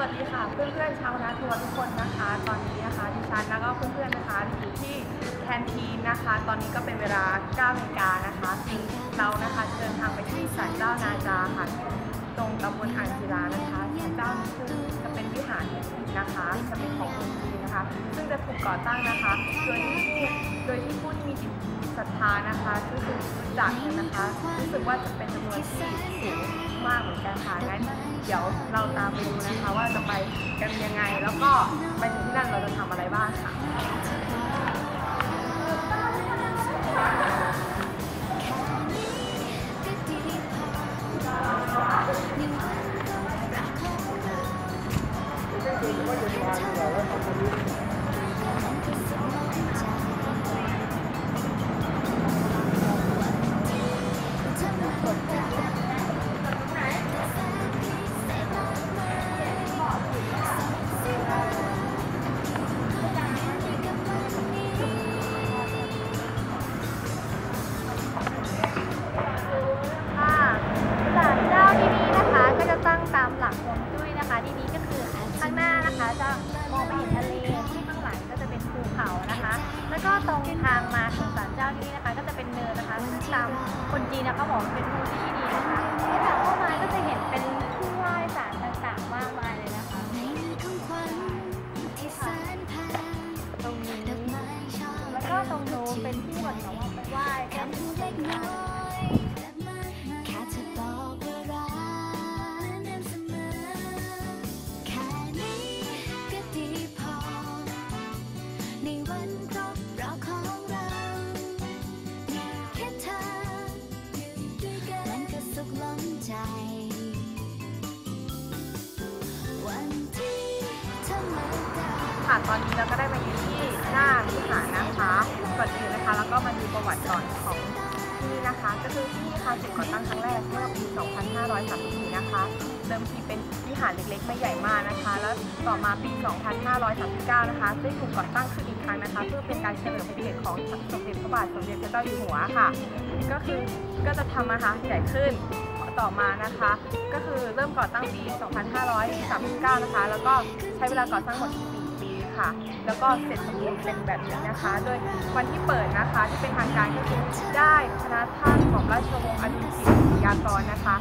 วัสดีค่ะเพื่อนๆชาวนาทัวร์ทุกคนนะคะ ตอนนี้นะคะดิฉันแล้วก็เพื่อนๆนะคะอยู่ที่แคนทีนนะคะ ตอนนี้ก็เป็นเวลา9นาฬิกานะคะซึ่งเรานะคะเดินทางไปที่ศาลเจ้านาจาค่ะตรงตำบลอ่างศิลานะคะศาลเจ้านี้คือจะเป็นวิหารนะคะจะเป็นของคนจีนนะคะ ซึ่งจะถูกก่อตั้งนะคะ โดยที่ผู้โดยที่ผู้ที่มีจิตศรัทธานะคะก็คือจากเนี่ยนะคะรู้สึกว่าจะเป็นจำนวนที่สูง มากเหมือนกันค่ะงั้นเดี๋ยวเราตามไปดูนะคะว่าจะไปกันยังไง แล้วก็ไปถึงที่นั่นเราจะทำอะไรบ้างค่ะค่ะ ตอนนี้เราก็ได้มาอยู่ที่หน้าวิหารนะคะก่อนอื่นนะคะแล้วก็มาดูประวัติก่อนของที่นี่นะคะ ก็คือที่นี่ค่ะถูกก่อตั้งครั้งแรกเมื่อปี 2534 นะคะเดิมทีเป็นวิหารเล็กๆ ไม่ใหญ่มากนะคะ แล้วต่อมาปี 2539 นะคะได้ถูกก่อตั้งขึ้นอีกครั้งนะคะ เพื่อเป็นการเฉลิมพระเกียรติของสมเด็จพระบาทสมเด็จพระเจ้าอยู่หัวค่ะ ก็คือก็จะทำนะคะใหญ่ขึ้นต่อมานะคะ ก็คือเริ่มก่อตั้งปี 2539 นะคะ แล้วก็ใช้เวลาก่อสร้างหมดที่ แล้วก็เสร็จสมบูรณ์เป็นแบบนี้นะคะ โดยวันที่เปิดนะคะที่เป็นทางการก็คือได้คณะท่านของราชวงศ์อดุลศิริยากรนะคะ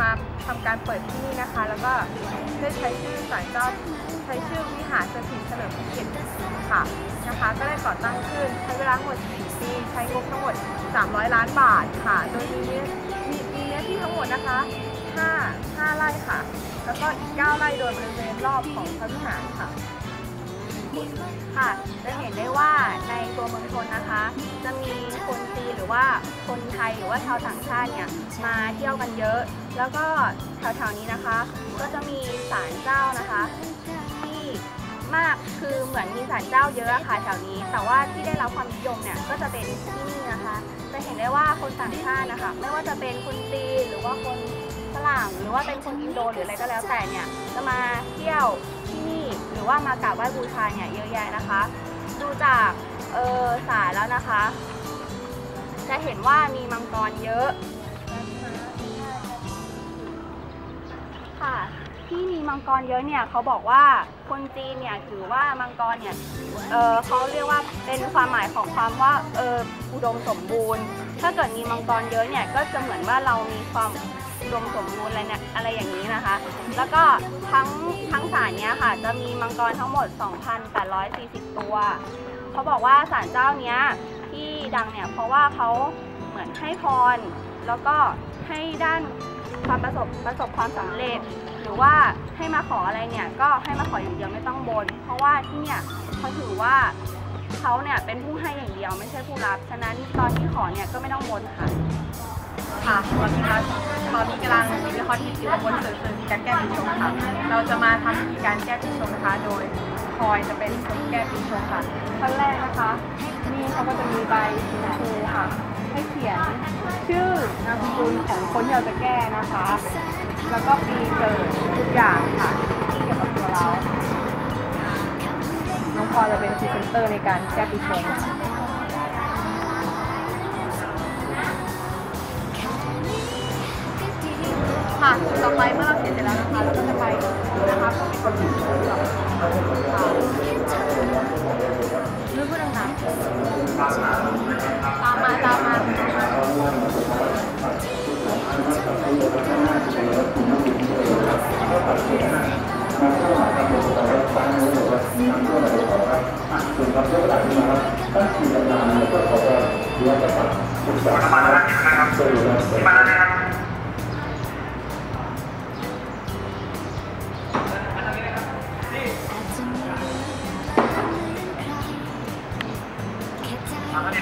มาทำการเปิดที่นี่นะคะ แล้วก็ได้ใช้ชื่อศาลเจ้าใช้ชื่อวิหารสถิตเฉลิมพระเกียรติค่ะนะคะ ก็ได้ก่อตั้งขึ้นใช้เวลาทั้งหมด4ปีใช้งบทั้งหมด 300 ล้านบาทค่ะ โดยมีเนื้อมีมีเนื้อที่ทั้งหมดนะคะ5 5ไร่ค่ะ แล้วก็อีก 9 ไร่โดยบริเวณรอบของพระวิหารค่ะ ค่ะ จะเห็นได้ว่าในตัวเมืองชนนะคะ จะมีคนจีนหรือว่าคนไทยหรือว่าชาวต่างชาติเนี่ยมาเที่ยวกันเยอะ แล้วก็แถวๆนี้นะคะ ก็จะมีศาลเจ้านะคะที่มากคือเหมือนมีศาลเจ้าเยอะค่ะแถวนี้ แต่ว่าที่ได้รับความนิยมเนี่ยก็จะเป็นที่นี่นะคะ จะเห็นได้ว่าคนต่างชาตินะคะ ไม่ว่าจะเป็นคนจีนหรือว่าคนฝรั่งหรือว่าเป็นคนอินโดหรืออะไรก็แล้วแต่เนี่ยจะมาเที่ยว หรือว่ามากราบไหว้บูชาเนี่ยเยอะแยะนะคะ ดูจากเออสายแล้วนะคะ จะเห็นว่ามีมังกรเยอะค่ะที่มีมังกรเยอะเนี่ยเขาบอกว่าคนจีนเนี่ยถือว่ามังกรเนี่ยเออเขาเรียกว่าเป็นความหมายของความว่าเอออุดมสมบูรณ์ ถ้าเกิดมีมังกรเยอะเนี่ยก็จะเหมือนว่าเรามีความ อุดมสมบูรณ์อะไรเนี่ยอะไรอย่างนี้นะคะ แล้วก็ทั้งทั้งศาลเนี้ยค่ะ จะมีมังกรทั้งหมด 2,840 ตัว เขาบอกว่าศาลเจ้าเนี้ยที่ดังเนี่ยเพราะว่าเขาเหมือนให้พร แล้วก็ให้ด้านความประสบประสบความสำเร็จ หรือว่าให้มาขออะไรเนี่ยก็ให้มาขออย่างเดียวไม่ต้องบน เพราะว่าที่เนี่ยเขาถือว่า เขาเนี่ยเป็นผู้ให้อย่างเดียวไม่ใช่ผู้รับ ฉะนั้นตอนที่ขอเนี่ยก็ไม่ต้องบนค่ะ ค่ะตอนนี้นะคะตอนนี้กำลังมีละครที่อยู่บนสื่อสื่อการแก้ปีชงค่ะ เราจะมาทำพิธีการแก้ปีชงนะคะ โดยคอยจะเป็นคนแก้ปีชงค่ะขั้นแรกนะคะ นี่เขาก็จะมีใบสีชมพูค่ะ ให้เขียนชื่อนามสกุลของคนที่เราจะแก้นะคะ แล้วก็ปีเกิดทุกอย่างค่ะที่เกี่ยวกับตัวเราน้อง พอจะเป็นพรีเซนเตอร์ในการแก้ปีชงค่ะค่ะต่อไปเมื่อเราเขียนเสร็จแล้วนะคะเราก็จะไปนะคะเพื่อไปกดปุ่มเลือกค่ะรู้พูดดังๆ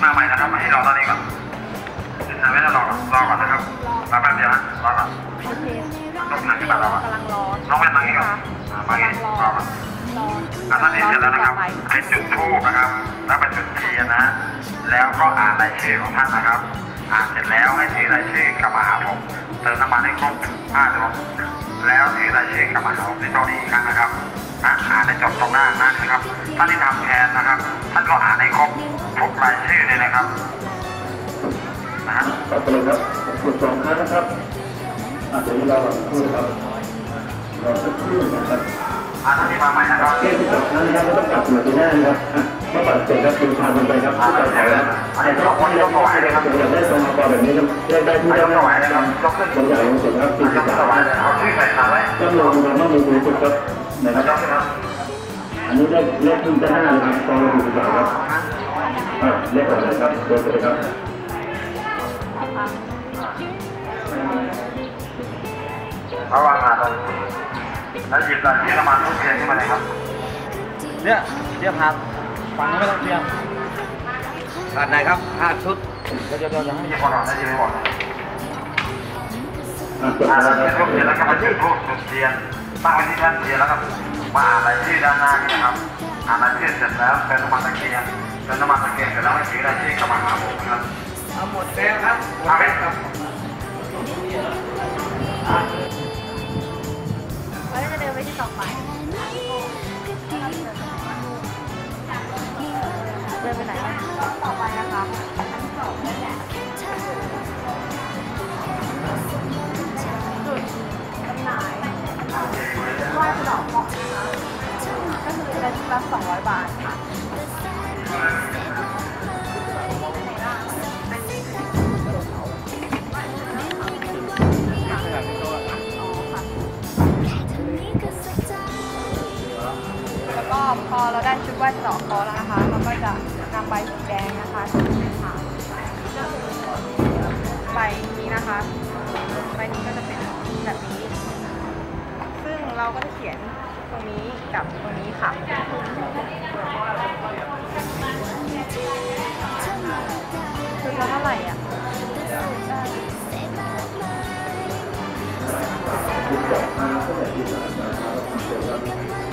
มาใหม่นะครับมาให้รอตอนนี้ก่อนเดี๋ยวไม่ต้องรอก่อนรอก่อนนะครับรอแป๊บเดียวนะรอก่อนโอเคต้องนั่งที่บ้านเราอะกำลังรอน้องแว่นนั่งนี่ก่อนอ่ามางี้รอก่อนรออะท่านนี้เสร็จแล้วนะครับให้จุดธูปนะครับ แล้วไปจุดเทียนนะ แล้วก็อ่านรายชื่อของท่านนะครับ อ่านเสร็จแล้วให้ถือรายชื่อกลับมาหาผมเติมน้ำมันให้ครบห้าดวงแล้วถือรายชื่อกลับมาหาผมในโต๊ะนี้อีกครั้งนะครับ อะอ่านให้จบตรงหน้านั่นนะครับ ท่านที่ทำแทนนะครับ ท่านก็อ่านให้ครบทุกรายชื่อเลยนะครับนะฮะต่อไปเลยครับกดสองครั้งนะครับอาจจะมีเราหลังคู่ครับรอสักครู่นะครับอ่าท่านที่มาใหม่นะครับแค่ที่สองครั้งนะครับไม่ต้องกลับหัวที่หน้านะครับอะเมื่อปัดเสร็จแล้วคุณพาลงไปครับที่ต่อแถวนะแต่ถ้าคนที่ถวายเลยครับอยากได้ทรงมาพอแบบนี้ครับเรียกได้ที่ได้ถวายนะครับยกขึ้นบนใหญ่ของสุดครับสี่สิบสามถวายเลยเอาชื่อใส่ขาไว้จำลองมาต้องมีสูงสุดครับ นะครับยกขึ้นครับอันนี้เลขเลขที่จะห้านะครับตอนเราถูกสามครับอะเลขอะไรครับโดนไปเลยครับเอาวางขาตรงแล้วหยิบรายชื่อน้ำมันทุกเทียนขึ้นมาเลยครับเนี่ยเทียบหาดฝั่งนู้นไม่ต้องเทียบหาดไหนครับหาดชุดเดี๋ยวเดี๋ยวเดี๋ยวยังไม่หยิบก่อนนะหยิบก่อนอะกดอ่านนะรายคชื่อรับทุกเทียนแล้วก็มาชื่อทุกจุดเทียน ตั้งไว้ที่ท่านเทียนแล้วครับมาอ่านรายชื่อด้านหน้านี่นะครับอ่านรายชื่อเสร็จแล้วเป็นน้ำมันตะเกียงเป็นน้ำมันตะเกียงเสร็จแล้วให้ถือรายชื่อกลับมาหาผมครับเอาหมดแล้วครับเอาไป เราะเดอกเคราะห์แล้วนะคะเราก็จะนำใบสีแดงนะคะค่ะใบนี้นะคะใบนี้ก็จะเป็นแบบนี้ ซึ่งเราก็จะเขียนตรงนี้กับตรงนี้ค่ะชุดละเท่าไหร่อะอ่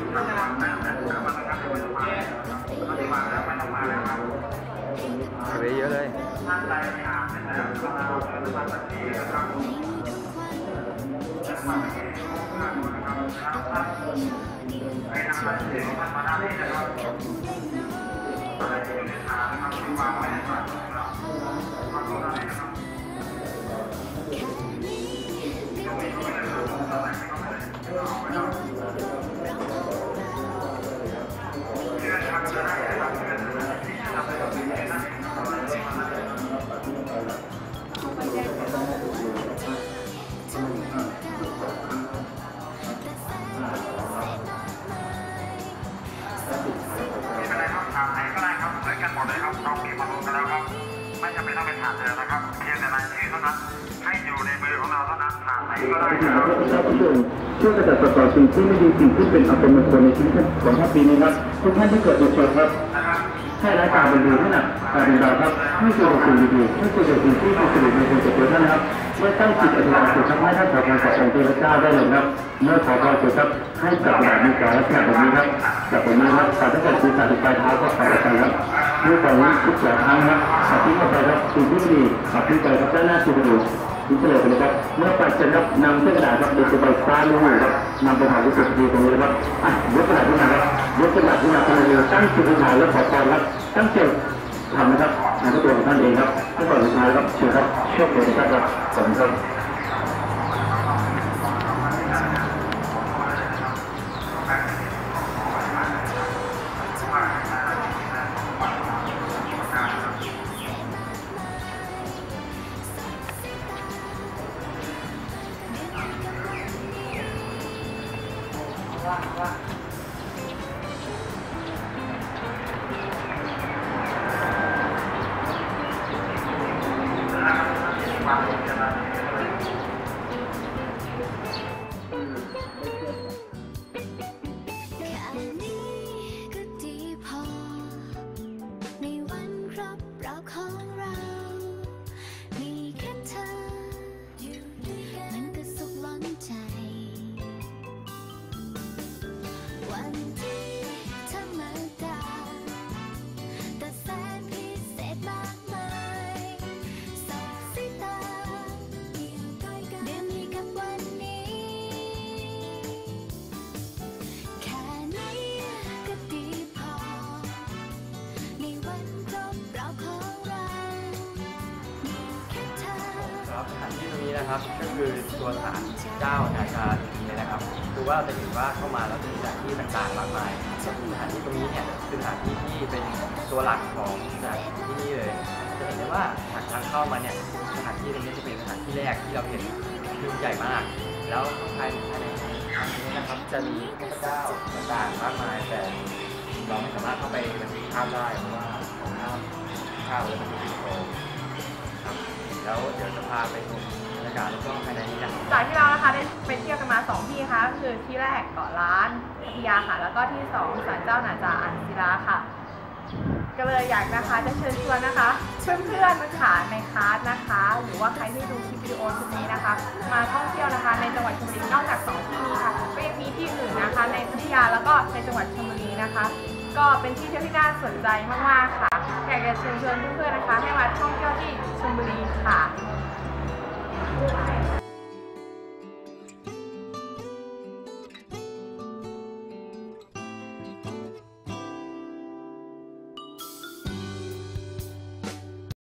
บไปเยอะเลยท่านใดที่อ่านเสร็จแล้วก็มาเดินมาสักทีนะครับเดินมาทีนะครับแล้วท่านให้นำรายชื่อของท่านมาด้านนี้นะครับอะไรที่อยู่ในทางนะครับที่วางไว้ในฝั่งน ก็บมารวมกันแล้วครับ ไม่จำเป็นต้องเป็นฐานเธอนะครับ เพียงแต่รายชื่อเท่านั้น ให้อยู่ในมือของเราเท่านั้นถานไหนก็ได้นะครับพระพุทธผู้ชมช่วยกระจัดปัดเป่าสิ่งที่ไม่ดีสิ่งที่เป็นอัปมงคลในชีวิตของท่านปีนี้ครับทุกท่านที่เกิดในชนครับนะครับ ให้รายการเป็นดีให้หนัการเป็นเราครับให้เกิดสิ่งดีๆให้เกิดสิ่งที่เป็นสิริมงคลแก่ตัวท่านครับเมื่อตั้งจิตอธิษฐานจิตครับให้ท่านขอพรจากองค์พระเจ้าได้เลยครับเมื่อขอพรเสร็จครับให้จับแบบมีการลักษณะแบบนี้ครับจับแบบนี้ครับการตั้งแต่ศีรษะถึงปลายเท้าก็ขอกันครับเมื่อตอนนี้ทุกอย่างครั้งครับขับทิ้งออกไปครับสิ่งที่ไม่ดีขับทิ้งไปครับด้านหน้าสุดดู นี่เฉลยไปนะครับ เมื่อปัดจครับนำเส้นกระดาษครับโดยจะไปซ้าลูกครับนำไปหาที่สุดดีตรงนี้ครับอะยกกระดาษขึ้นมาครับยกกระดาษขึ้นมาคนละมือตั้งจิตวิญญาณแล้วขอพรครับตั้งใจทำนะครับงานตัวของท่านเองครับท่านตอนสุดท้ายครับเชิญครับโชคดีนะครับขอบคุณครับ ครับสถานที่ตรงนี้นะครับ ก็คือตัวศาลเจ้านาชาทีนี้นะครับคือว่าเราจะเห็นว่าเข้ามาแล้วจะมีสถานที่ต่างๆมากมายสถานที่ตรงนี้เนี่ยคือสถานที่ที่เป็นตัวหลักของสถานที่ที่นี่เลย จะเห็นได้ว่าทางทางเข้ามาเนี่ยสถานที่ตรงนี้จะเป็นสถานที่แรกที่เราเห็นคือใหญ่มาก แล้วภายภายในทางนี้นะครับจะมีเทพเจ้าต่างๆมากมายแต่เราไม่สามารถเข้าไปบันทึกภาพได้เพราะว่าของภาพภาพเลยมันเป็นวิดีโอครับ แล้วเดี๋ยวจะพาไปชมบรรยากาศแล้วก็ภายในนี้กันจากที่เรานะคะได้ไปเที่ยวกันมา 2 ที่ค่ะก็คือที่แรกเกาะล้านพัทยาค่ะ แล้วก็ที่2ศาลเจ้าหนาจาอันศิลาค่ะ ก็เลยอยากนะคะจะเชิญชวนนะคะเพื่อนๆนะคะในคลาสนะคะ หรือว่าใครที่ดูคลิปวิดีโอชุดนี้นะคะ มาท่องเที่ยวนะคะในจังหวัดชลบุรีนอกจากสองที่นี้ค่ะก็ยังมีที่อื่นนะคะ ในพัทยาแล้วก็ในจังหวัดชลบุรีนะคะ ก็เป็นที่เที่ยวที่น่าสนใจมากๆค่ะ อยากจะเชิญชวนเพื่อนๆนะคะ ให้มาท่องเที่ยวที่ชลบุรีค่ะ